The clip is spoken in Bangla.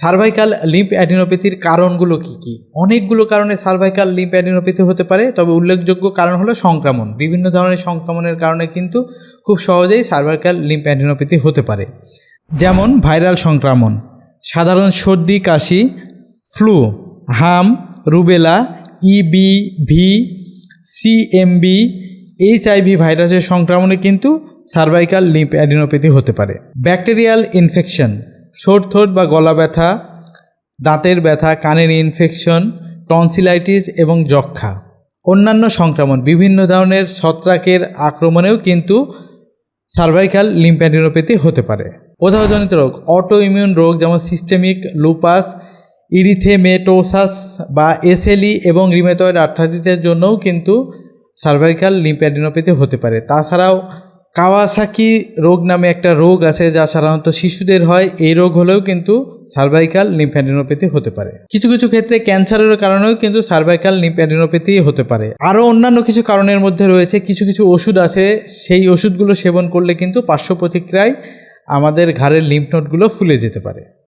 সার্ভাইকাল লিম্প অ্যাডিনোপ্যাথির কারণগুলো কি কি? অনেকগুলো কারণে সার্ভাইকাল লিম্প অ্যাডিনোপ্যাথি হতে পারে, তবে উল্লেখযোগ্য কারণ হলো সংক্রমণ। বিভিন্ন ধরনের সংক্রমণের কারণে কিন্তু খুব সহজেই সার্ভাইকাল লিম্প অ্যাডিনোপ্যাথি হতে পারে। যেমন ভাইরাল সংক্রমণ, সাধারণ সর্দি, কাশি, ফ্লু, হাম, rubella EB EBV CMV HIV ভাইরাসের সংক্রমণে কিন্তু সার্ভাইকাল লিম্প অ্যাডিনোপ্যাথি হতে পারে। ব্যাকটেরিয়াল ইনফেকশন সর থোট বা গলা ব্যথা, দাঁতের ব্যথা, কানের ইনফেকশন টনসিলাইটিস এবং যক্ষা অন্যান্য সংক্রমণ, বিভিন্ন ধরনের ছত্রাকের আক্রমণেও কিন্তু সার্ভাইকাল লিম্প্যাডিনোপ্যাথি হতে পারে। প্রদাহজনিত রোগ অটো ইমিউন রোগ যেমন সিস্টেমিক লুপাস ইরিথেমেটোসাস বা এসএলই এবং রিমেটয়েড আর্থাইটিসের জন্যও কিন্তু সার্ভাইকাল লিম্প্যাডিনোপ্যাথি হতে পারে। তাছাড়াও কাওয়াসাকি রোগ নামে একটা রোগ আছে যা সাধারণত শিশুদের হয়। এই রোগ হলেও কিন্তু সার্ভাইকাল লিম্ফ্যাডিনোপ্যাথি হতে পারে। কিছু কিছু ক্ষেত্রে ক্যান্সারের কারণেও কিন্তু সার্ভাইকাল লিম্ফ্যাডিনোপ্যাথি হতে পারে। আরও অন্যান্য কিছু কারণের মধ্যে রয়েছে। কিছু কিছু ওষুধ আছে। সেই ওষুধগুলো সেবন করলে কিন্তু পার্শ্ব প্রতিক্রিয়ায় আমাদের ঘাড়ের লিম্ফ নোটগুলো ফুলে যেতে পারে।